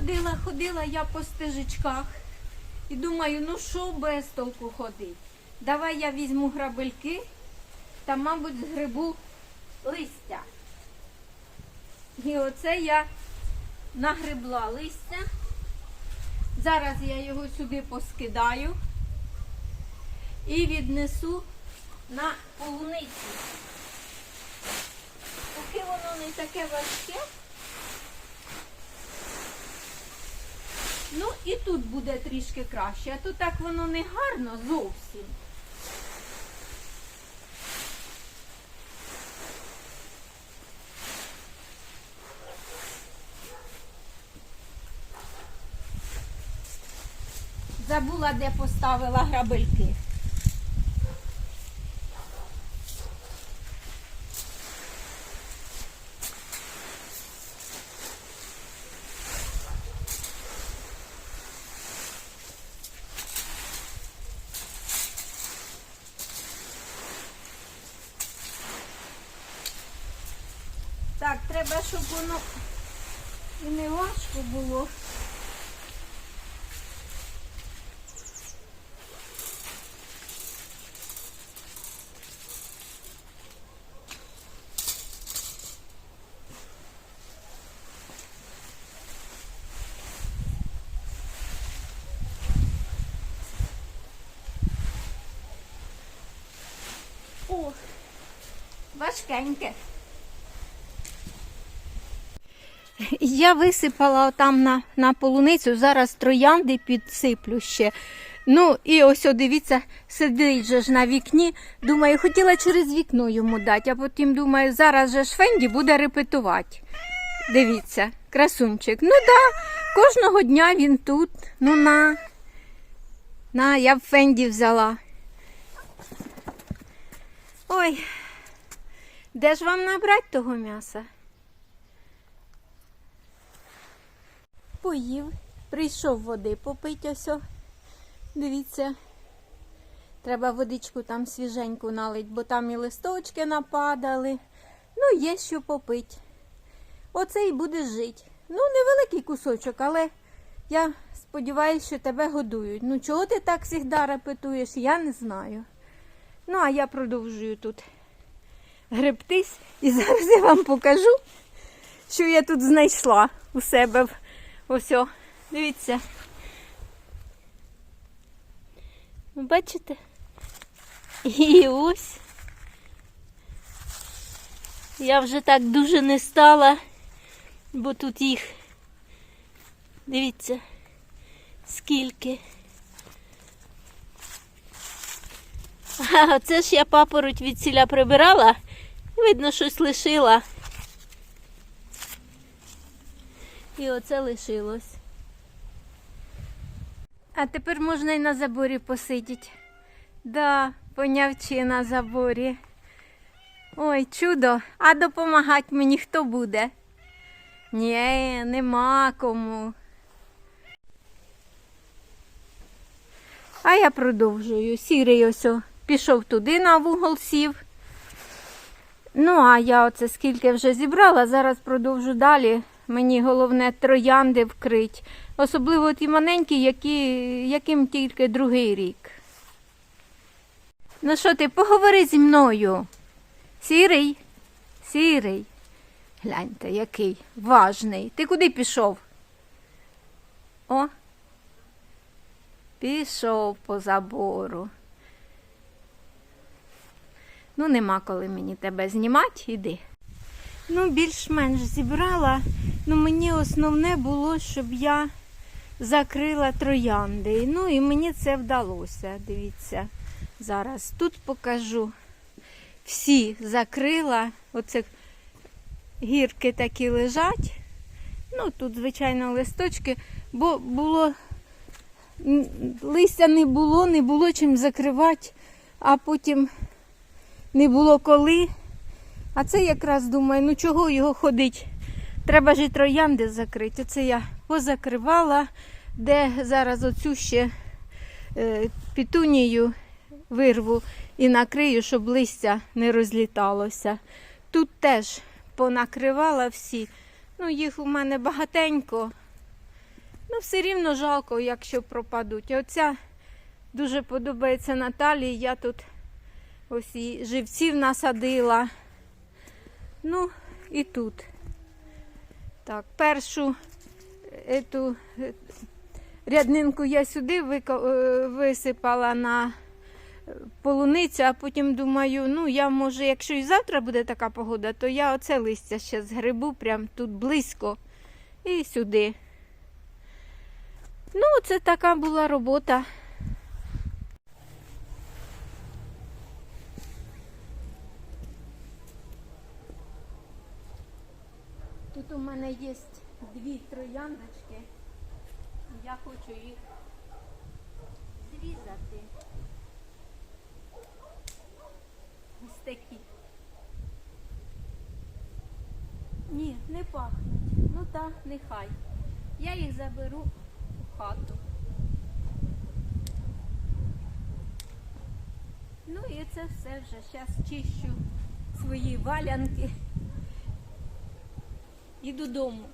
ходила, ходила я по стежечках і думаю, ну що без толку ходить? Давай я візьму грабельки та, мабуть, згребу листя. І оце я нагребла листя. Зараз я його сюди поскидаю і віднесу на полуницю. Поки воно не таке важке. Ну і тут буде трішки краще, а то так воно не гарно зовсім. Забула, де поставила грабельки. Так, треба, щоб воно і не важко було. О, важкеньке. Я висипала там на, на полуницю, зараз троянди підсиплю ще. Ну, і ось, о, дивіться, сидить же ж на вікні. Думаю, хотіла через вікно йому дати, а потім думаю, зараз же ж Фенді буде репетувати. Дивіться, красунчик. Ну да, кожного дня він тут. Ну на. На, я б Фенді взяла. Ой, де ж вам набрати того м'яса? Поїв, прийшов води попить ось. Дивіться. Треба водичку там свіженьку налить, бо там і листочки нападали. Ну, є що попить. Оце і буде жити. Ну, невеликий кусочок, але я сподіваюся, що тебе годують. Ну, чого ти так завжди репетуєш, я не знаю. Ну, а я продовжую тут гребтись і зараз я вам покажу, що я тут знайшла у себе. в- Ось, дивіться. Ви Бачите? І ось. Я вже так дуже не стала, бо тут їх, дивіться, скільки. А це ж я папороть від сіля прибирала. Видно, щось лишила. І оце лишилось. А тепер можна і на заборі посидіти. Да, понявчи на заборі. Ой, чудо, а допомагати мені хто буде? Ні, нема кому. А я продовжую. Сірий ось пішов туди на вугол сів. Ну, а я оце скільки вже зібрала, зараз продовжу далі. Мені головне троянди вкрить. Особливо ті маленькі, які, яким тільки другий рік. Ну що ти, поговори зі мною. Сірий, сірий. Гляньте, який важний. Ти куди пішов? О, пішов по забору. Ну, нема коли мені тебе знімати, іди. Ну, більш-менш зібрала. Ну, мені основне було, щоб я закрила троянди. Ну і мені це вдалося. Дивіться, зараз тут покажу. Всі закрила. Оце гірки такі лежать. Ну, тут, звичайно, листочки, бо було листя не було, не було чим закривати, а потім не було коли. А це якраз думаю, ну чого його ходить? Треба ж і троянди закрити. Оце я позакривала, де зараз оцю ще е, пітунію вирву і накрию, щоб листя не розліталося. Тут теж понакривала всі. Ну, їх у мене багатенько. Ну, все рівно жалко, якщо пропадуть. Оця дуже подобається Наталії. Я тут ось і живців насадила. Ну, і тут. Так, першу ету е, ряднинку я сюди е, висипала на е, полуницю, а потім думаю, ну я може, якщо і завтра буде така погода, то я оце листя ще згребу прямо тут близько і сюди. Ну, це така була робота. Тут у мене є дві трояндочки. Я хочу їх зрізати. Ось такі. Ні, не пахнуть. Ну так, нехай. Я їх заберу у хату. Ну і це все вже. Зараз чищу свої валянки і додому.